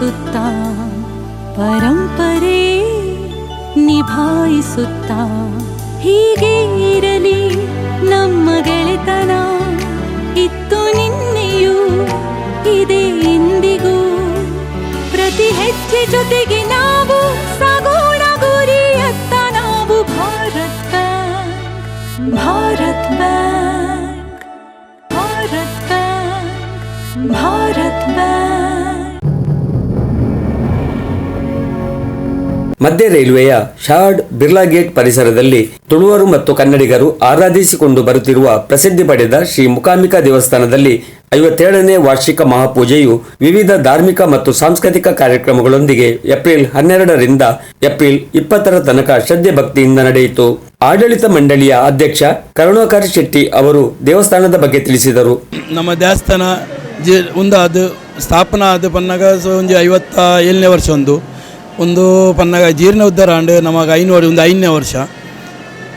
ಉಳಿಸುತ್ತಾ ಪರಂಪರೆ ನಿಭಾಯಿಸುತ್ತಾ ಹೀಗೆ ಇರಲಿ ನಮ್ಮ ಗೆಳೆತನ. ಇತ್ತು ನಿನ್ನೆಯೂ ಇದೆ ಇಂದಿಗೂ. ಪ್ರತಿ ಹೆಜ್ಜೆ ಜೊತೆಗೆ ಮಧ್ಯ ರೈಲ್ವೆಯ ಶಾರ್ಡ್ ಬಿರ್ಲಾ ಗೇಟ್ ಪರಿಸರದಲ್ಲಿ ತುಳುವರು ಮತ್ತು ಕನ್ನಡಿಗರು ಆರಾಧಿಸಿಕೊಂಡು ಬರುತ್ತಿರುವ ಪ್ರಸಿದ್ಧಿ ಪಡೆದ ಶ್ರೀ ಮುಕಾಂಬಿಕಾ ದೇವಸ್ಥಾನದಲ್ಲಿ ಐವತ್ತೇಳನೇ ವಾರ್ಷಿಕ ಮಹಾಪೂಜೆಯು ವಿವಿಧ ಧಾರ್ಮಿಕ ಮತ್ತು ಸಾಂಸ್ಕೃತಿಕ ಕಾರ್ಯಕ್ರಮಗಳೊಂದಿಗೆ ಏಪ್ರಿಲ್ ಹನ್ನೆರಡರಿಂದ ಏಪ್ರಿಲ್ ಇಪ್ಪತ್ತರ ತನಕ ಶ್ರದ್ಧೆ ಭಕ್ತಿಯಿಂದ ನಡೆಯಿತು. ಆಡಳಿತ ಮಂಡಳಿಯ ಅಧ್ಯಕ್ಷ ಕರುಣಾಕರ್ ಶೆಟ್ಟಿ ಅವರು ದೇವಸ್ಥಾನದ ಬಗ್ಗೆ ತಿಳಿಸಿದರು. ನಮ್ಮ ದೇವಸ್ಥಾನ ಒಂದು ಅದು ಸ್ಥಾಪನಾ ಅದು ಪನ್ನಗ ಒಂದು ಐವತ್ತ ಏಳನೇ ವರ್ಷ ಒಂದು. ಒಂದು ಪನ್ನಗ ಜೀರ್ಣೋದ್ಧಾರ ಅಂಡ್ ನಮಗೆ ಐನೂರು ಒಂದು ಐದನೇ ವರ್ಷ.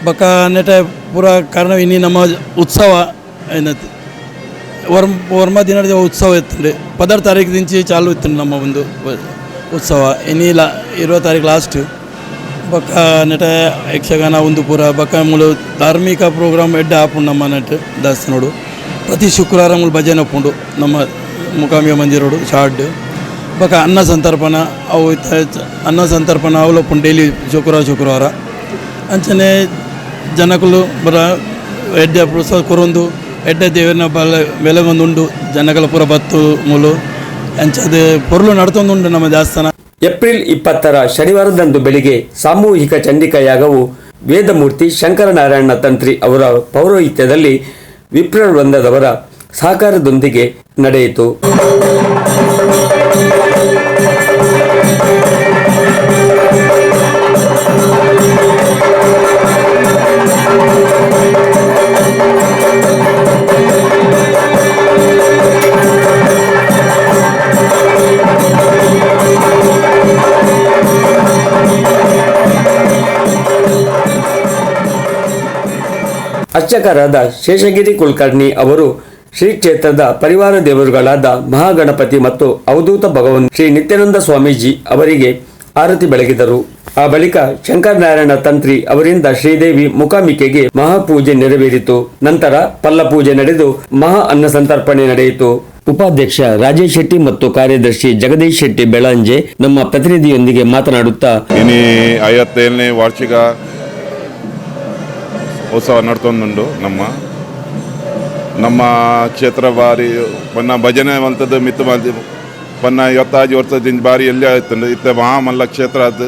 ಬಕ ನೆಟ ಪೂರ ಕಾರಣ ಇನ್ನಿ ನಮ್ಮ ಉತ್ಸವ ಏನತ್ತೆ ವರ್ಮ ವರ್ಮ ದಿನದ ಉತ್ಸವ ಇತ್ತಂಡು ಪದರ್ ತಾರೀಕು ದಿಂಚಿ ಚಾಲು ಇತ್ತು ನಮ್ಮ ಒಂದು ಉತ್ಸವ. ಇನ್ನಿ ಲಾ ಇರೋ ತಾರೀಕು ಲಾಸ್ಟ್ ಬಕ್ಕ ನೆಟ ಯಕ್ಷಗಾನ ಒಂದು ಪೂರ, ಬಕ ಮುಳು ಧಾರ್ಮಿಕ ಪ್ರೋಗ್ರಾಮ್ ಎಡ್ಡೆ ಆಪುಂಡು ನಮ್ಮ ನೆಟ್ ದೇವಸ್ಥಾನೋಡು ಪ್ರತಿ ಶುಕ್ರವಾರ ಮುಳು ಭಜನೆ ನಮ್ಮ ಮುಖಾಮಿಯ ಮಂದಿರೋಡು ಶಾರ್ಡ್ ಬಕ್ಕ ಅನ್ನ ಸಂತರ್ಪಣ, ಅವು ಅನ್ನ ಸಂತರ್ಪಣ ಅವಲೋಪನ ಡೈಲಿ ಶುಕ್ರವಾರ ಶುಕ್ರವಾರ. ಅಂಚನೆ ಜನಕುಲು ಬರ ಎಡ್ಡೆ ಪ್ರಸಾದ ಕೊರೊಂದು, ಎಡ್ಡೆ ದೇವರನ್ನ ಬಲ ಬೆಲೆಗೊಂದುಂಡು ಜನಗಳ ಪುರ ಬತ್ತು ಮೂಲು. ಅಂಚದೆ ಪೊರ್ಲು ನಡ್ತೊಂದುಂಡು ನಮ್ಮ ದೇವಸ್ಥಾನ. ಏಪ್ರಿಲ್ ಇಪ್ಪತ್ತರ ಶನಿವಾರದಂದು ಬೆಳಿಗ್ಗೆ ಸಾಮೂಹಿಕ ಚಂಡಿಕಾ ಯಾಗವು ವೇದಮೂರ್ತಿ ಶಂಕರನಾರಾಯಣ ತಂತ್ರಿ ಅವರ ಪೌರೋಹಿತ್ಯದಲ್ಲಿ ವಿಪ್ರ ವೃಂದದವರ ಸಹಕಾರದೊಂದಿಗೆ ನಡೆಯಿತು. ಅರ್ಚಕರಾದ ಶೇಷಗಿರಿ ಕುಲಕರ್ಣಿ ಅವರು ಶ್ರೀ ಕ್ಷೇತ್ರದ ಪರಿವಾರ ದೇವರುಗಳಾದ ಮಹಾಗಣಪತಿ ಮತ್ತು ಅವಧೂತ ಭಗವನ್ ಶ್ರೀ ನಿತ್ಯಾನಂದ ಸ್ವಾಮೀಜಿ ಅವರಿಗೆ ಆರತಿ ಬೆಳಗಿದರು. ಆ ಬಳಿಕ ಶಂಕರನಾರಾಯಣ ತಂತ್ರಿ ಅವರಿಂದ ಶ್ರೀದೇವಿ ಮುಖಾಮಿಕೆಗೆ ಮಹಾಪೂಜೆ ನೆರವೇರಿತು. ನಂತರ ಪಲ್ಲ ಪೂಜೆ ನಡೆದು ಮಹಾ ಅನ್ನ ಸಂತರ್ಪಣೆ ನಡೆಯಿತು. ಉಪಾಧ್ಯಕ್ಷ ರಾಜೇಶ್ ಶೆಟ್ಟಿ ಮತ್ತು ಕಾರ್ಯದರ್ಶಿ ಜಗದೀಶ್ ಶೆಟ್ಟಿ ಬೆಳಂಜೆ ನಮ್ಮ ಪ್ರತಿನಿಧಿಯೊಂದಿಗೆ ಮಾತನಾಡುತ್ತಾ ಇನಿ ಐವತ್ತೇಳನೇ ವಾರ್ಷಿಕ ಉತ್ಸವ ನಡ್ತೊಂದು ನಮ್ಮ ನಮ್ಮ ಕ್ಷೇತ್ರ ಬಾರಿ ಪನ್ನ ಭಜನೆ ಅಂಥದ್ದು ಮಂದಿ ಪನ್ನ ಇವತ್ತಾಜಿ ವರ್ಷದಿಂದ ಬಾರಿ ಎಲ್ಲಿ ಆಯ್ತು ಇತ್ತ ಮಹಾಮಲ್ಲ ಕ್ಷೇತ್ರ ಅದು.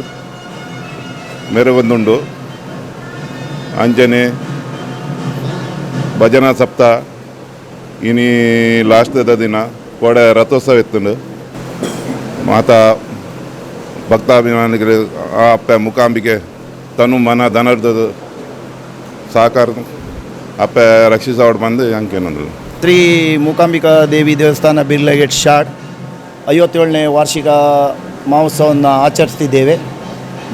ಮೆರಗೊಂದುಂಡು ಅಂಜನೆ, ಭಜನಾ ಸಪ್ತಾಹ ಇನಿ ಲಾಸ್ಟದ ದಿನ ಕೋಡೆ ರಥೋತ್ಸವ ಇತ್ತುಂಡು. ಮಾತಾ ಭಕ್ತಾಭಿಮಾನಿಗಳು ಆ ಅಪ್ಪ ಮುಖಾಂಬಿಕೆ ತನು ಮನ ಧನರ್ದದು ಸಹಕಾರ ಅಪ್ಪ ರಕ್ಷಿಸೋಡು ಬಂದು ಅಂಕೇನಂದ್ರು ಶ್ರೀ ಮೂಕಾಂಬಿಕಾ ದೇವಿ ದೇವಸ್ಥಾನ ಬಿರ್ಲಗೇಟ್ ಶಾಟ್ ಐವತ್ತೇಳನೇ ವಾರ್ಷಿಕ ಮಹೋತ್ಸವವನ್ನು ಆಚರಿಸ್ತಿದ್ದೇವೆ.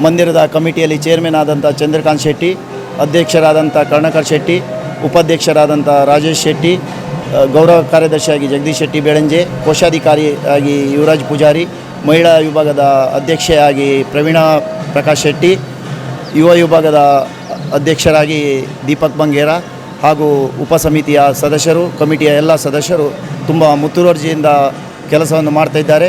ಮಂದಿರದ ಕಮಿಟಿಯಲ್ಲಿ ಚೇರ್ಮನ್ ಆದಂಥ ಚಂದ್ರಕಾಂತ್ ಶೆಟ್ಟಿ, ಅಧ್ಯಕ್ಷರಾದಂಥ ಕರ್ಣಕರ್ ಶೆಟ್ಟಿ, ಉಪಾಧ್ಯಕ್ಷರಾದಂಥ ರಾಜೇಶ್ ಶೆಟ್ಟಿ ಗೌರವ ಕಾರ್ಯದರ್ಶಿಯಾಗಿ ಜಗದೀಶ್ ಶೆಟ್ಟಿ ಬೆಳಂಜೆ ಕೋಶಾಧಿಕಾರಿಯಾಗಿ ಯುವರಾಜ್ ಪೂಜಾರಿ, ಮಹಿಳಾ ವಿಭಾಗದ ಅಧ್ಯಕ್ಷೆಯಾಗಿ ಪ್ರವೀಣಾ ಪ್ರಕಾಶ್ ಶೆಟ್ಟಿ, ಯುವ ವಿಭಾಗದ ಅಧ್ಯಕ್ಷರಾಗಿ ದೀಪಕ್ ಬಂಗೇರ ಹಾಗೂ ಉಪಸಮಿತಿಯ ಸದಸ್ಯರು, ಕಮಿಟಿಯ ಎಲ್ಲ ಸದಸ್ಯರು ತುಂಬ ಮುತುವರ್ಜಿಯಿಂದ ಕೆಲಸವನ್ನು ಮಾಡ್ತಾ ಇದ್ದಾರೆ.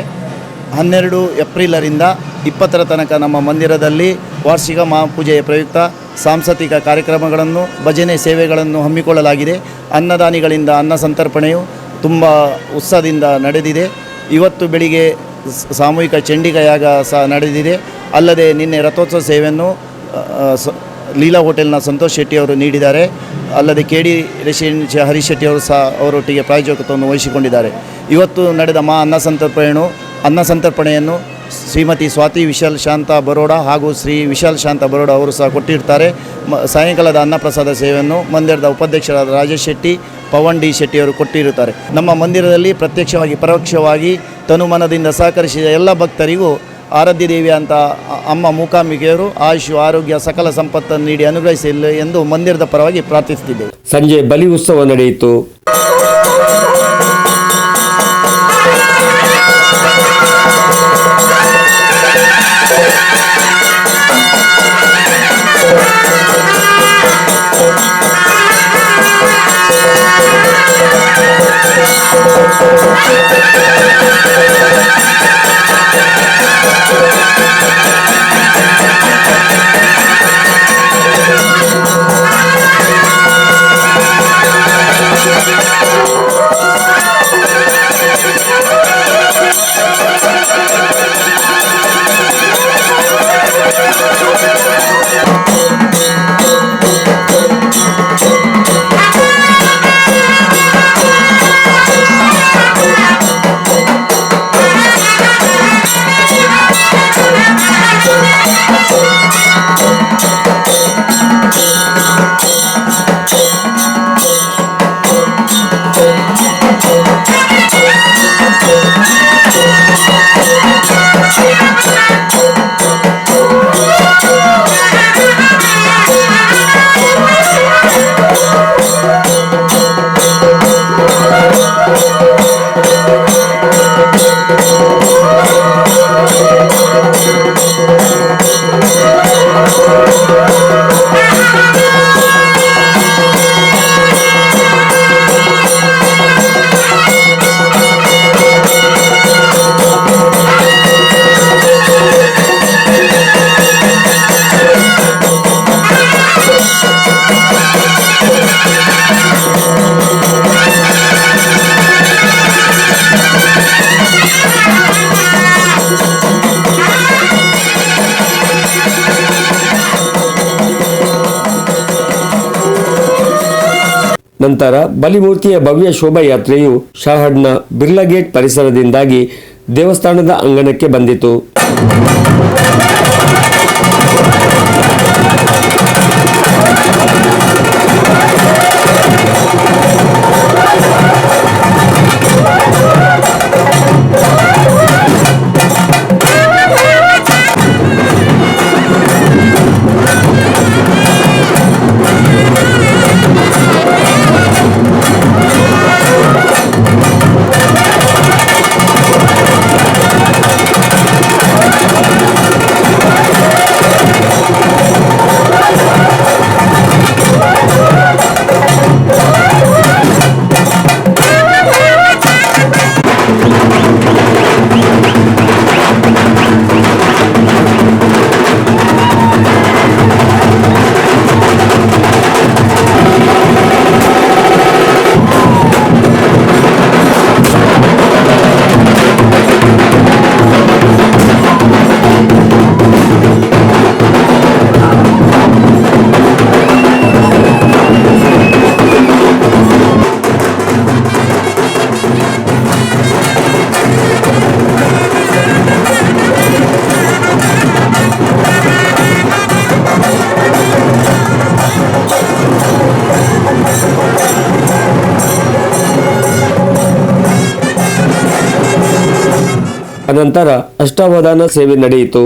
ಹನ್ನೆರಡು ಏಪ್ರಿಲರಿಂದ ಇಪ್ಪತ್ತರ ತನಕ ನಮ್ಮ ಮಂದಿರದಲ್ಲಿ ವಾರ್ಷಿಕ ಮಹಾಪೂಜೆಯ ಪ್ರಯುಕ್ತ ಸಾಂಸ್ಕೃತಿಕ ಕಾರ್ಯಕ್ರಮಗಳನ್ನು, ಭಜನೆ ಸೇವೆಗಳನ್ನು ಹಮ್ಮಿಕೊಳ್ಳಲಾಗಿದೆ. ಅನ್ನದಾನಿಗಳಿಂದ ಅನ್ನ ಸಂತರ್ಪಣೆಯು ತುಂಬ ಉತ್ಸಾಹದಿಂದ ನಡೆದಿದೆ. ಇವತ್ತು ಬೆಳಿಗ್ಗೆ ಸಾಮೂಹಿಕ ಚಂಡಿಕ ಯಾಗ ಸಹ ನಡೆದಿದೆ. ಅಲ್ಲದೆ ನಿನ್ನೆ ರಥೋತ್ಸವ ಸೇವೆಯನ್ನು ಲೀಲಾ ಹೋಟೆಲ್ನ ಸಂತೋಷ್ ಶೆಟ್ಟಿ ಅವರು ನೀಡಿದ್ದಾರೆ. ಅಲ್ಲದೆ K D residency Harish Shetty ಅವರು ಸಹ ಅವರೊಟ್ಟಿಗೆ ಪ್ರಾಯೋಜಕತ್ವವನ್ನು ವಹಿಸಿಕೊಂಡಿದ್ದಾರೆ. ಇವತ್ತು ನಡೆದ ಮಾ ಅನ್ನ ಸಂತರ್ಪಣೆಯನ್ನು ಅನ್ನ ಸಂತರ್ಪಣೆಯನ್ನು ಶ್ರೀಮತಿ ಸ್ವಾತಿ ವಿಶಾಲ್ ಶಾಂತ ಬರೋಡ ಹಾಗೂ ಶ್ರೀ ವಿಶಾಲ್ ಶಾಂತ ಬರೋಡ ಅವರು ಸಹ ಕೊಟ್ಟಿರ್ತಾರೆ. ಮ, ಸಾಯಂಕಾಲದ ಅನ್ನಪ್ರಸಾದ ಸೇವೆಯನ್ನು ಮಂದಿರದ ಉಪಾಧ್ಯಕ್ಷರಾದ ರಾಜೇಶ್ ಶೆಟ್ಟಿ, ಪವನ್ ಡಿ ಶೆಟ್ಟಿ ಅವರು ಕೊಟ್ಟಿರುತ್ತಾರೆ. ನಮ್ಮ ಮಂದಿರದಲ್ಲಿ ಪ್ರತ್ಯಕ್ಷವಾಗಿ ಪರೋಕ್ಷವಾಗಿ ತನುಮನದಿಂದ ಸಹಕರಿಸಿದ ಎಲ್ಲ ಭಕ್ತರಿಗೂ ಆರಾಧ್ಯ ದೇವಿ ಅಂತ ಅಮ್ಮ ಮೂಕಾಂಬಿಕೆಯವರು ಆಯುಷು ಆರೋಗ್ಯ ಸಕಲ ಸಂಪತ್ತನ್ನು ನೀಡಿ ಅನುಗ್ರಹಿಸಲಿ ಎಂದು ಮಂದಿರದ ಪರವಾಗಿ ಪ್ರಾರ್ಥಿಸುತ್ತಿದ್ದೆ ಸಂಜೆ ಬಲಿ ಉತ್ಸವ ನಡೆಯಿತು. ನಂತರ ಬಲಿಮೂರ್ತಿಯ ಭವ್ಯ ಶೋಭಾಯಾತ್ರೆಯು ಶಹಡ್ನ ಬಿರ್ಲಾ ಗೇಟ್ ಪರಿಸರದಿಂದಾಗಿ ದೇವಸ್ಥಾನದ ಅಂಗಣಕ್ಕೆ ಬಂದಿತು. ಅನಂತರ ಅಷ್ಟಾವಧಾನ ಸೇವೆ ನಡೆಯಿತು.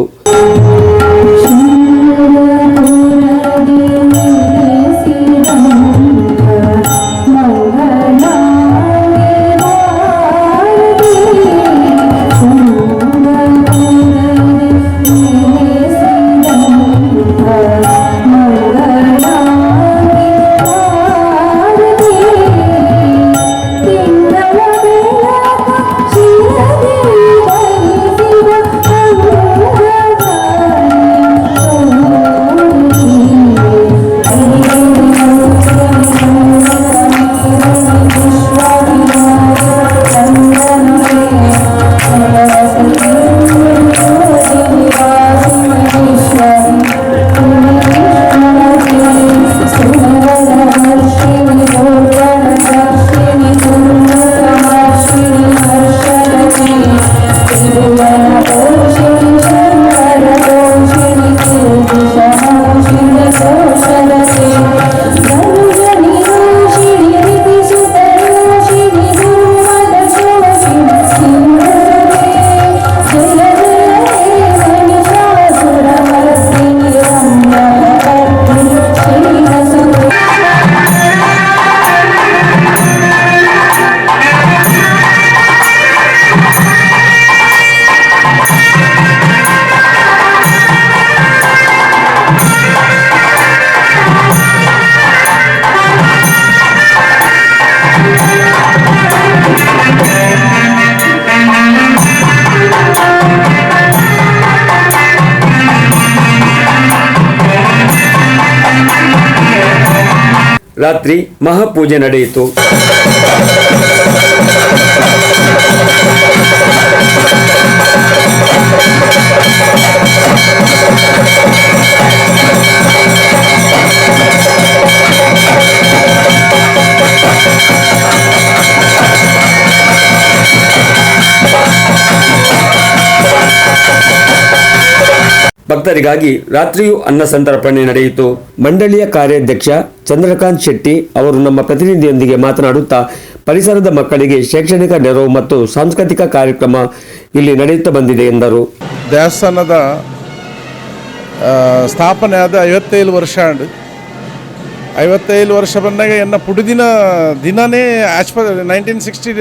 ರಾತ್ರಿ ಮಹಾಪೂಜೆ ನಡೆಯಿತು. ಭಕ್ತರಿಗಾಗಿ ರಾತ್ರಿಯೂ ಅನ್ನ ಸಂತರ್ಪಣೆ ನಡೆಯಿತು. ಮಂಡಳಿಯ ಕಾರ್ಯಾಧ್ಯಕ್ಷ ಚಂದ್ರಕಾಂತ್ ಶೆಟ್ಟಿ ಅವರು ನಮ್ಮ ಪ್ರತಿನಿಧಿಯೊಂದಿಗೆ ಮಾತನಾಡುತ್ತಾ, ಪರಿಸರದ ಮಕ್ಕಳಿಗೆ ಶೈಕ್ಷಣಿಕ ನೆರವು ಮತ್ತು ಸಾಂಸ್ಕೃತಿಕ ಕಾರ್ಯಕ್ರಮ ಇಲ್ಲಿ ನಡೆಯುತ್ತಾ ಬಂದಿದೆ ಎಂದರು. ದೇವಸ್ಥಾನದ ಸ್ಥಾಪನೆ ಆದ ಐವತ್ತೈದು ವರ್ಷ ಐವತ್ತೈದು ವರ್ಷ ಬಂದಾಗ ಎನ್ನ ಪುಡಿದಿನ ದಿನನೇ ಆಸ್ಪತ್ರೆ ನೈನ್ಟೀನ್ ಸಿಕ್ಸ್ಟಿ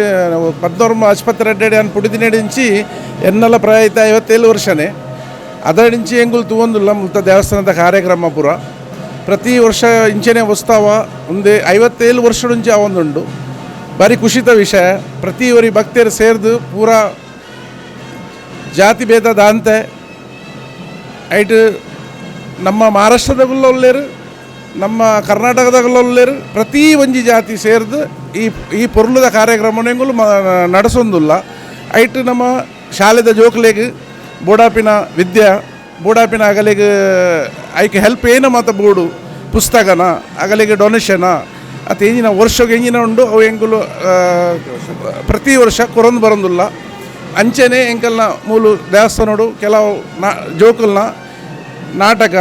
ಪದ್ನೋರ್ಮ ಆಸ್ಪತ್ರೆ ಅಡ್ಡಾಡಿ ಅನ್ನ ಪುಡಿದಿನ ಹಿಡಿಂಚಿ ಎನ್ನೆಲ್ಲ ಪ್ರಾಯಿತ ಐವತ್ತೇಳು ವರ್ಷನೇ. ಅದರಿಂಚಿ ಎಂಗುಲ್ ತೂವೊಂದುಲ್ಲ ಮುಲ್ತ ದೇವಸ್ಥಾನದ ಕಾರ್ಯಕ್ರಮ ಪೂರ. ಪ್ರತಿ ವರ್ಷ ಇಂಚೆನೆ ವಸ್ತಾವ ಒಂದೇ ಐವತ್ತೇಳು ವರ್ಷಡುಂಚಿ ಅವೊಂದುಂಡು ಬಾರಿ ಖುಷಿತ ವಿಷಯ. ಪ್ರತಿ ಒರಿ ಭಕ್ತರು ಸೇರ್ದು ಪೂರ ಜಾತಿ ಭೇದ ದಾಂತೆ. ಐಟ್ ನಮ್ಮ ಮಹಾರಾಷ್ಟ್ರದಾಗಲ್ಲ ಒಳ್ಳೆರು, ನಮ್ಮ ಕರ್ನಾಟಕದಾಗಲ್ಲ ಪ್ರತಿ ಒಂಜಿ ಜಾತಿ ಸೇರಿದು ಈ ಈ ಪೊರ್ಲದ ಕಾರ್ಯಕ್ರಮನೆಂಗುಲು ನಡೆಸೊಂದುಲ್ಲ. ಐಟ್ ನಮ್ಮ ಶಾಲೆದ ಜೋಕ್ಲೆಗ್ ಬೋಡಾಪಿನ ವಿದ್ಯೆ, ಬೋಡಾಪಿನ ಅಗಲಿಗೆ ಐಕೆ ಹೆಲ್ಪ್ ಏನು ಮಾತ ಬೋಡು? ಪುಸ್ತಕನ, ಅಗಲಿಗೆ ಡೊನೇಷನ ಅತ್ ಎಂಜಿನ ವರ್ಷಕ್ಕೆ ಎಂಜಿನ ಉಂಡು, ಅವು ಎಂಕುಲು ಪ್ರತಿ ವರ್ಷ ಕೊರೊಂದು ಬರೋದಿಲ್ಲ. ಅಂಚೆನೆ ಎಂಕಲ್ನ ಮೂಲು ದೇವಸ್ಥಾನಡು ಕೆಲವು ನಾ, ಜೋಕಲ್ನ ನಾಟಕ,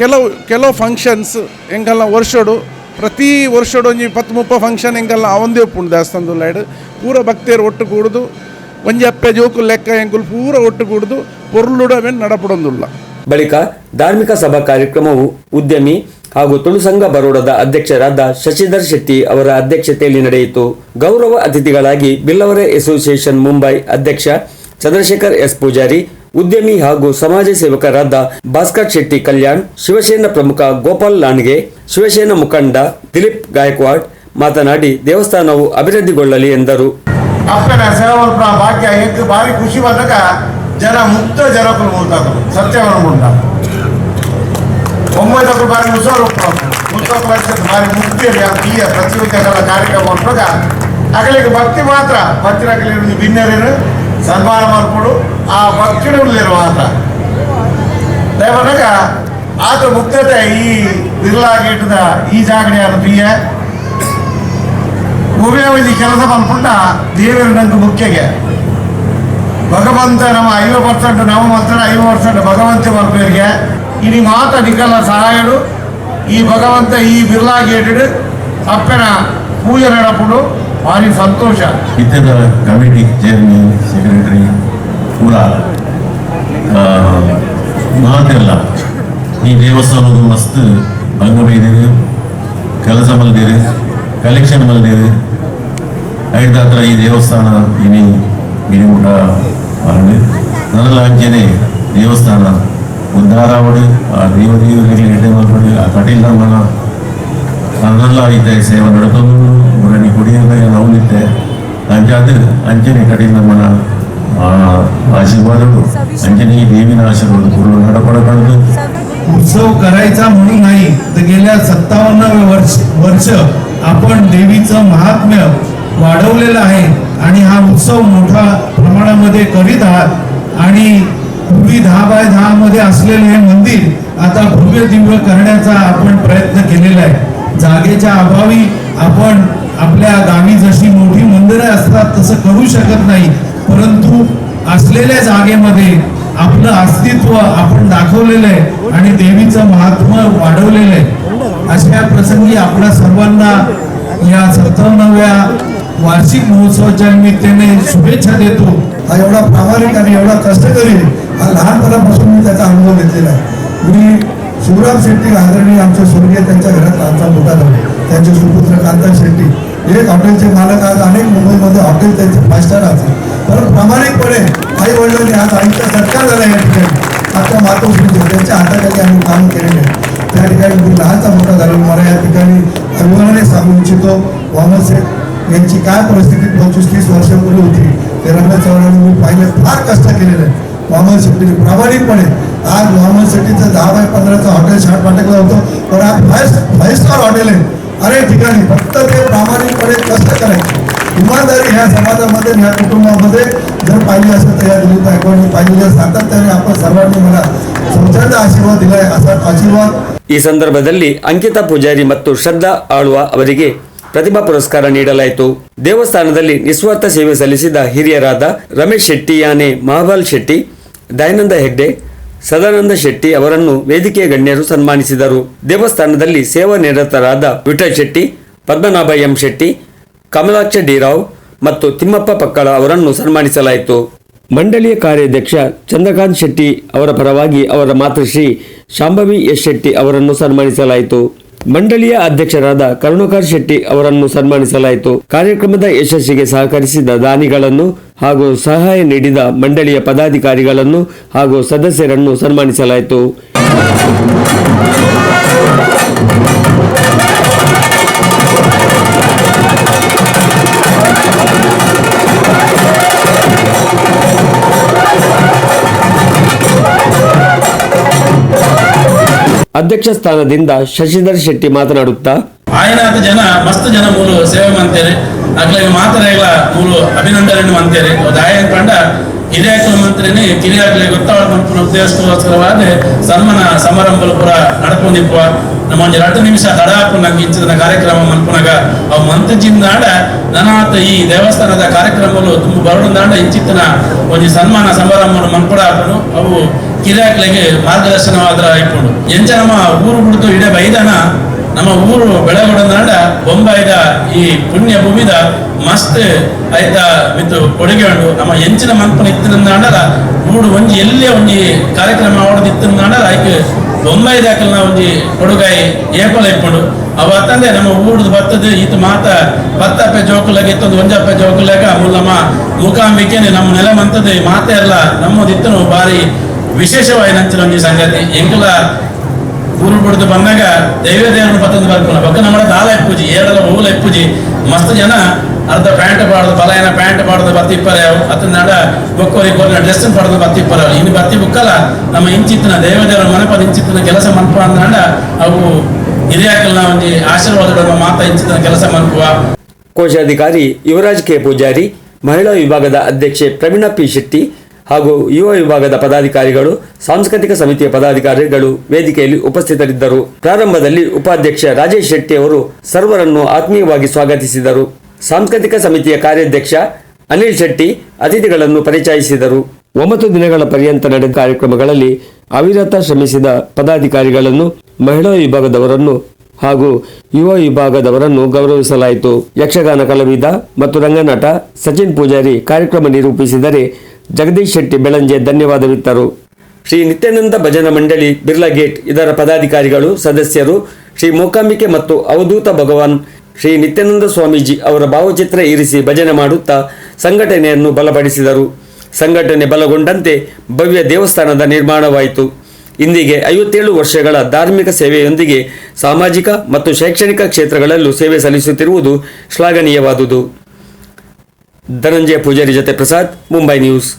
ಕೆಲವು ಕೆಲವು ಫಂಕ್ಷನ್ಸ್ ಎಂಕಲ್ನ ವರ್ಷಡು ಪ್ರತಿ ವರ್ಷಡು ಒಂಜಿ ಪತ್ತು ಮುಪ್ಪ ಫಂಕ್ಷನ್ ಎಂಕಲ್ನ ಅವಂದೇ ಉಪ್ಪುಂಡು ದೇವಸ್ಥಾನದ ಲೈಡ್ ಪೂರ ಭಕ್ತಿಯರು ಒಟ್ಟು ಕೂಡುದು ಒಂಜಿ ಅಪ್ಪೆ ಜೋಕು ಲೆಕ್ಕ ಎಂಕುಲು ಪೂರ ಒಟ್ಟು ಕೂಡುದು ಪೊರ್ಲುಡು ಅವೇನು ನಡಪಡೊಂದುಲ್ಲ. ಬಳಿಕ ಧಾರ್ಮಿಕ ಸಭಾ ಕಾರ್ಯಕ್ರಮವು ಉದ್ಯಮಿ ಹಾಗೂ ತುಳು ಸಂಘ ಬರೋಡದ ಅಧ್ಯಕ್ಷರಾದ ಶಶಿಧರ್ ಶೆಟ್ಟಿ ಅವರ ಅಧ್ಯಕ್ಷತೆಯಲ್ಲಿ ನಡೆಯಿತು. ಗೌರವ ಅತಿಥಿಗಳಾಗಿ ಬಿಲ್ಲವರೆ ಅಸೋಸಿಯೇಷನ್ ಮುಂಬೈ ಅಧ್ಯಕ್ಷ ಚಂದ್ರಶೇಖರ್ ಎಸ್ ಪೂಜಾರಿ, ಉದ್ಯಮಿ ಹಾಗೂ ಸಮಾಜ ಸೇವಕರಾದ ಭಾಸ್ಕರ್ ಶೆಟ್ಟಿ ಕಲ್ಯಾಣ್, ಶಿವಸೇನಾ ಪ್ರಮುಖ ಗೋಪಾಲ್ ಲಾಣ್ಗೆ, ಶಿವಸೇನಾ ಮುಖಂಡ ದಿಲೀಪ್ ಗಾಯಕ್ವಾಡ್ ಮಾತನಾಡಿ ದೇವಸ್ಥಾನವು ಅಭಿವೃದ್ಧಿಗೊಳ್ಳಲಿ ಎಂದರು. ಅಪ್ಪನ ಸೇವಾ ಭಾಗ್ಯ ಎದ್ದು ಭಾರಿ ಖುಷಿ ಬಂದಾಗ ಜನ ಮುಕ್ತ ಜನ ಮೂಡ್ತಾರೆ ಸತ್ಯವನ್ನು ಮೂಡ್ತಾರೆ ಒಂಬತ್ತು ಬಾರಿ ಮುಸೋರು ಬಾರಿ ಮುಕ್ತಿಯಲ್ಲಿ ಈ ಕಾರ್ಯಕ್ರಮ ಉಂಟಾಗ ಅಗಲಿಗೆ ಭಕ್ತಿ ಮಾತ್ರ. ಭಕ್ತಿರಗಲಿ ಭಿನ್ನರೇನು ಸನ್ಮಾನ ಮಾಡಿಕೊಡು. ಆ ಭಕ್ತಿನ ಆತ? ಮಾತ್ರ ದಯಮಾನಾಗ ಆತ ಮುಕ್ತತೆ ಈ ಬಿರ್ಲಾಗಿಟ್ಟದ ಈ ಜಾಗಣೆಯನ್ನು ಬಿಯ್ಯ ಭೂಮಿಯಾವಧಿ ಕೆಲಸ ಬಂದ್ಪುಟ್ಟ ದೇವರು ನಂಗೆ ಮುಖ್ಯಗೆ. ಭಗವಂತ ನಮ್ಮ ಐವ ಪರ್ಸೆಂಟ್ ನಮ್ಮ ಮಾತ್ರ ಐವತ್ತು ಪರ್ಸೆಂಟ್ ಭಗವಂತ ಬರ್ಬೇರಿಗೆ ಇನಿ ಮಾತ ನಿಕಲ ಸಹಾಯಡು ಈ ಭಗವಂತ ಈ ಬಿರ್ಲಾ ಗೇಟೆಡ್ ಅಪ್ಪನ ಪೂಜೆ ಬಾರಿ ಭಾರಿ ಸಂತೋಷ. ಇತರ ಕಮಿಟಿ ಚೇರ್ಮನ್ ಸೆಕ್ರೆಟರಿ ಪೂರ ಮಾತೆಲ್ಲ ಈ ದೇವಸ್ಥಾನದ ಮಸ್ತ್ ಬೈದಿರಿ ಕೆಲಸ ಮಲ್ದಿರಿ ಕಲೆಕ್ಷನ್ ಮಲ್ದಿರಿ ಐದ ಹತ್ರ ಈ ದೇವಸ್ಥಾನ ಇನಿ ಇನಿ ಊಟ ಮಾಡಿ ನನ್ನೆಲ್ಲ ಅಂಚೆನೆ ದೇವಸ್ಥಾನ ಉದ್ಧಾರ ಮಾಡಿ ಆ ದೇವ ದೇವರಿಗೆ ಎಡೆ ಮಾಡ್ಬಿಡಿ ಆ ಕಟೀಲ್ ನಮ್ಮನ ಅದೆಲ್ಲ ಐತೆ ಸೇವೆ ನಡ್ಕೊಂಡು ಊರಲ್ಲಿ ಕುಡಿಯೋದಾಗ ನಾವು ನಿಂತೆ ಅಂಚಾದ ಅಂಚನೆ ಕಡೆ ನಮ್ಮನ ಆ, ಆಶೀರ್ವಾದಗಳು अंजनी देवीना आशीर्वाद पूर्ण नडपडकडून उत्सव करायचा म्हणून नाही तर गेल्या सत्तावन्न वर्ष वर्ष आपण देवीचं महात्म्य वाढवलेला आहे. आणि हा उत्सव मोठ्या प्रमाणामध्ये करीत आहात. आणि पूर्वी दहा बाय दहा मध्ये असलेले हे मंदिर आता भव्य दिव्य करण्याचा आपण प्रयत्न केलेला आहे. जागेच्या अभावी आपण आपल्या गावी जशी मोठी मंदिरं असतात तसं करू शकत नाही. परंतु असलेल्या जागेमध्ये आपलं अस्तित्व आपण दाखवलेलं आहे आणि देवीचं महात्म वाढवलेलं आहे. अशा प्रसंगी आपल्या सर्वांना या सत्तावन्नाव्या वार्षिक महोत्सवाच्या निमित्ताने शुभेच्छा देतो हा एवढा प्रामाणिक आणि एवढा कष्टकरी हा लहानपणापासून मी त्याचा अनुभव घेतलेला आहे. मी शिवराम शेट्टी आदरणीय आमच्या स्वर्गीय त्यांच्या घरात आमचा मोठा झाला त्यांचे सुपुत्र कांता शेट्टी. एक हॉटेलचे मालक आज अनेक मुंबईमध्ये हॉटेल त्यांचे फाय स्टार असतात पण प्रामाणिकपणे आई वडिलांनी आज आमचा सत्कार झाला या ठिकाणी. आता मातोश्रीचे त्यांच्या हाताखाली आम्ही काम केलेले त्या ठिकाणी मी लहानचा मोठा झालो मला या ठिकाणी अभिमानाने सांगू इच्छितो वामनसेठ यांची काय परिस्थिती पंचवीस तीस वर्षापूर्वी होती ते रंगा चव्हाणांनी मी पाहिलं फार कष्ट केलेलं आहे वामन शेट्टीने प्रामाणिकपणे आज वामन शेट्टीचं दहा बाय पंधराचं हॉटेल शाट पाटकला होतं पण आज फाय फाईव्ह स्टार हॉटेल आहे अनेक ठिकाणी फक्त ते प्रामाणिकपणे कष्ट करायचे इमानदारी ह्या समाजामध्ये आणि ह्या कुटुंबामध्ये जर पाहिली असेल तर या दिलीप गायकवाडनी पाहिलेल्या सातत्याने आपण सर्वांनी मला संचारचा आशीर्वाद दिलाय असा आशीर्वाद ಈ ಸಂದರ್ಭದಲ್ಲಿ ಅಂಕಿತಾ ಪೂಜಾರಿ ಮತ್ತು ಶ್ರದ್ಧಾ ಆಳ್ವ ಅವರಿಗೆ ಪ್ರತಿಭಾ ಪುರಸ್ಕಾರ ನೀಡಲಾಯಿತು. ದೇವಸ್ಥಾನದಲ್ಲಿ ನಿಸ್ವಾರ್ಥ ಸೇವೆ ಸಲ್ಲಿಸಿದ ಹಿರಿಯರಾದ ರಮೇಶ್ ಶೆಟ್ಟಿ, ಯಾನೆ ಮಹಾಬಾಲ್ ಶೆಟ್ಟಿ, ದಯಾನಂದ ಹೆಗ್ಡೆ, ಸದಾನಂದ ಶೆಟ್ಟಿ ಅವರನ್ನು ವೇದಿಕೆಯ ಗಣ್ಯರು ಸನ್ಮಾನಿಸಿದರು. ದೇವಸ್ಥಾನದಲ್ಲಿ ಸೇವಾ ನಿರತರಾದ ವಿಠಲ್ ಶೆಟ್ಟಿ, ಪದ್ಮನಾಭ ಎಂ ಶೆಟ್ಟಿ, ಕಮಲಾಕ್ಷ ಡಿ ರಾವ್ ಮತ್ತು ತಿಮ್ಮಪ್ಪ ಪಕ್ಕಳ ಅವರನ್ನು ಸನ್ಮಾನಿಸಲಾಯಿತು. ಮಂಡಳಿಯ ಕಾರ್ಯಾಧ್ಯಕ್ಷ ಚಂದ್ರಕಾಂತ್ ಶೆಟ್ಟಿ ಅವರ ಪರವಾಗಿ ಅವರ ಮಾತೃಶ್ರೀ ಶಾಂಭವಿ ಎಸ್ ಶೆಟ್ಟಿ ಅವರನ್ನು ಸನ್ಮಾನಿಸಲಾಯಿತು. ಮಂಡಳಿಯ ಅಧ್ಯಕ್ಷರಾದ ಕರುಣಾಕರ್ ಶೆಟ್ಟಿ ಅವರನ್ನು ಸನ್ಮಾನಿಸಲಾಯಿತು. ಕಾರ್ಯಕ್ರಮದ ಯಶಸ್ಸಿಗೆ ಸಹಕರಿಸಿದ ದಾನಿಗಳನ್ನು ಹಾಗೂ ಸಹಾಯ ನೀಡಿದ ಮಂಡಳಿಯ ಪದಾಧಿಕಾರಿಗಳನ್ನು ಹಾಗೂ ಸದಸ್ಯರನ್ನು ಸನ್ಮಾನಿಸಲಾಯಿತು. ಅಧ್ಯಕ್ಷ ಸ್ಥಾನದಿಂದ ಶಶಿಧರ್ ಶೆಟ್ಟಿ ಮಾತನಾಡುತ್ತಾ ಆಯನಾದ ಜನ, ಮಸ್ತ್ ಜನ ಮೂಲು ಸೇವೆ ಮಾಡ್ತೇನೆ ಮಾತ್ರ ಮಾತರೆಗಳ ಮೂಲು ಅಭಿನಂದನೆ ಮಾಡ್ತೇನೆ ಒಂದು ಕಂಡ ಮಂತ್ರಿನೇ ಕಿರಿಯಾಕಲೆ ಗೊತ್ತಾಳ ಮನ್ಪುನ ಉದ್ದೇಶಕ್ಕೋಸ್ಕರವಾದ ಸನ್ಮಾನ ಸಮಾರಂಭಲು ಪುರ ನಡ್ಕೊಂಡಿಪ್ಪ ನಮ್ಮ ಒಂದು ಎರಡು ನಿಮಿಷ ತಡ ನಂಗೆ ಇಂಚಿನ ಕಾರ್ಯಕ್ರಮ ಮನ್ಪುನಾಗ ಅವ್ ಮಂತ್ರಿಜಿಂದಾಡ ನನಾತ ಈ ದೇವಸ್ಥಾನದ ಕಾರ್ಯಕ್ರಮಗಳು ತುಂಬ ಬರೋದಾಂಡ ಇಂಚಿತ್ತಿನ ಒಂದು ಸನ್ಮಾನ ಸಮಾರಂಭವನ್ನು ಮನ್ಪಡ ಹಾಕೊಂಡು ಅವು ಕಿರಿಯಾಕಲೆಗೆ ಮಾರ್ಗದರ್ಶನವಾದ್ರ ಇಟ್ಕೊಂಡು. ಎಂಚ ಊರು ಬಿಡ್ತು ಇಡೇ ಬೈದನ ನಮ್ಮ ಊರು ಬೆಳಗೊಡನಾಡ ಬೊಂಬಾಯಿದ ಈ ಪುಣ್ಯ ಭೂಮಿದ ಮಸ್ತ್ ಆಯ್ತ ಮಿತ್ ಕೊಡುಗೆ ಉಂಡು ನಮ್ಮ ಎಂಚಿನ ಮಂಪನ ಇತ್ತಿನ ನಾಡಲ ಊಡು ಒಂಜಿ ಎಲ್ಲೇ ಒಂಜಿ ಕಾರ್ಯಕ್ರಮ ಆವಡದ ಇತ್ತಿನಾಡಲ ಆಯ್ಕೆ ಬೊಂಬಾಯಿ ದಾಖಲ ಒಂಜಿ ಕೊಡುಗಾಯಿ ಏಪಲ ಇಪ್ಪುಂಡು ಅವ ತಂದೆ ನಮ್ಮ ಊಡದ ಬತ್ತದ ಈತ ಮಾತ ಬತ್ತಪ್ಪ ಜೋಕುಲಾಗ ಇತ್ತೊಂದು ಒಂಜಪ್ಪ ಜೋಕುಲಾಗ ಮುಲ್ಲಮ್ಮ ಮುಖಾಂಬಿಕೆನೆ ನಮ್ಮ ನೆಲ ಮಂತದ ಮಾತೆ ಎಲ್ಲ ನಮ್ಮದಿತ್ತನು ಬಾರಿ ವಿಶೇಷವಾಗಿ ನಂಚಿನ ಒಂಜಿ ಸಂಗತಿ. ಎಂಕಲ ಊರು ಬಿಡ್ದು ಬಂದಾಗ ದೈವ ದೇವರನ್ನು ಪತ್ತಂದು ಬರ್ಕೊಳ ಬಕ್ಕ ನಮ್ಮ ದಾಲ ಎಪ್ಪುಜಿ ಏಡಲ ಮೂಲ ಎಪ್ಪುಜಿ ಮಸ್ತ್ ಜನ, ಅರ್ಧ ಪ್ಯಾಂಟ್ ಪಾಡ್ದು ಏನ ಪ್ಯಾಂಟ್ ಪಾಡ್ದು ಬತ್ತಿಪ್ಪರೆ ಅತ್ತ ನಡ ಬೊಕ್ಕೋರಿ ಕೋರಿನ ಡ್ರೆಸ್ ಪಡ್ದು ಬತ್ತಿಪ್ಪರೆ. ಇನ್ನು ಬತ್ತಿ ಬುಕ್ಕಲ್ಲ, ನಮ್ಮ ಇಂಚಿತ್ತಿನ ದೈವ ದೇವರ ಮನಪದ ಇಂಚಿತ್ತಿನ ಕೆಲಸ ಮನಪ ಅಂದ ಅವು ಹಿರಿಯಾಕಲ್ನ ಒಂದು ಆಶೀರ್ವಾದಗಳ ಮಾತ ಇಂಚಿತ್ತಿನ ಕೆಲಸ ಮನ್ಪುವ. ಕೋಶಾಧಿಕಾರಿ ಯುವರಾಜ್ ಕೆ. ಪೂಜಾರಿ, ಮಹಿಳಾ ವಿಭಾಗದ ಅಧ್ಯಕ್ಷೆ ಪ್ರವೀಣಾ ಪಿ. ಶೆಟ್ಟಿ ಹಾಗೂ ಯುವ ವಿಭಾಗದ ಪದಾಧಿಕಾರಿಗಳು, ಸಾಂಸ್ಕೃತಿಕ ಸಮಿತಿಯ ಪದಾಧಿಕಾರಿಗಳು ವೇದಿಕೆಯಲ್ಲಿ ಉಪಸ್ಥಿತರಿದ್ದರು. ಪ್ರಾರಂಭದಲ್ಲಿ ಉಪಾಧ್ಯಕ್ಷ ರಾಜೇಶ್ ಶೆಟ್ಟಿ ಅವರು ಸರ್ವರನ್ನು ಆತ್ಮೀಯವಾಗಿ ಸ್ವಾಗತಿಸಿದರು. ಸಾಂಸ್ಕೃತಿಕ ಸಮಿತಿಯ ಕಾರ್ಯಾಧ್ಯಕ್ಷ ಅನಿಲ್ ಶೆಟ್ಟಿ ಅತಿಥಿಗಳನ್ನು ಪರಿಚಯಿಸಿದರು. ಒಂಬತ್ತು ದಿನಗಳ ಪರ್ಯಂತ ನಡೆದ ಕಾರ್ಯಕ್ರಮಗಳಲ್ಲಿ ಅವಿರತ ಶ್ರಮಿಸಿದ ಪದಾಧಿಕಾರಿಗಳನ್ನು, ಮಹಿಳಾ ವಿಭಾಗದವರನ್ನು ಹಾಗೂ ಯುವ ವಿಭಾಗದವರನ್ನು ಗೌರವಿಸಲಾಯಿತು. ಯಕ್ಷಗಾನ ಕಲಾವಿದ ಮತ್ತು ರಂಗನಟ ಸಚಿನ್ ಪೂಜಾರಿ ಕಾರ್ಯಕ್ರಮ ನಿರೂಪಿಸಿದರೆ ಜಗದೀಶ್ ಶೆಟ್ಟಿ, ಬೆಳಂಜೆ, ಧನ್ಯವಾದವಿತ್ತರು. ಶ್ರೀ ನಿತ್ಯಾನಂದ ಭಜನಾ ಮಂಡಳಿ, ಬಿರ್ಲಾ ಗೇಟ್, ಇದರ ಪದಾಧಿಕಾರಿಗಳು, ಸದಸ್ಯರು, ಶ್ರೀ ಮೂಕಾಂಬಿಕೆ ಮತ್ತು ಅವಧೂತ ಭಗವಾನ್, ಶ್ರೀ ನಿತ್ಯಾನಂದ ಸ್ವಾಮೀಜಿ ಅವರ ಭಾವಚಿತ್ರ ಇರಿಸಿ ಭಜನೆ ಮಾಡುತ್ತಾ ಸಂಘಟನೆಯನ್ನು ಬಲಪಡಿಸಿದರು. ಸಂಘಟನೆ ಬಲಗೊಂಡಂತೆ ಭವ್ಯ ದೇವಸ್ಥಾನದ ನಿರ್ಮಾಣವಾಯಿತು. ಇಂದಿಗೆ ಐವತ್ತೇಳು ವರ್ಷಗಳ ಧಾರ್ಮಿಕ ಸೇವೆಯೊಂದಿಗೆ ಸಾಮಾಜಿಕ ಮತ್ತು ಶೈಕ್ಷಣಿಕ ಕ್ಷೇತ್ರಗಳಲ್ಲೂ ಸೇವೆ ಸಲ್ಲಿಸುತ್ತಿರುವುದು ಶ್ಲಾಘನೀಯವಾದುದು. ಧನಂಜಯ ಪೂಜಾರಿ ಜೊತೆ ಪ್ರಸಾದ್ ಮುಂಬೈ ನ್ಯೂಸ್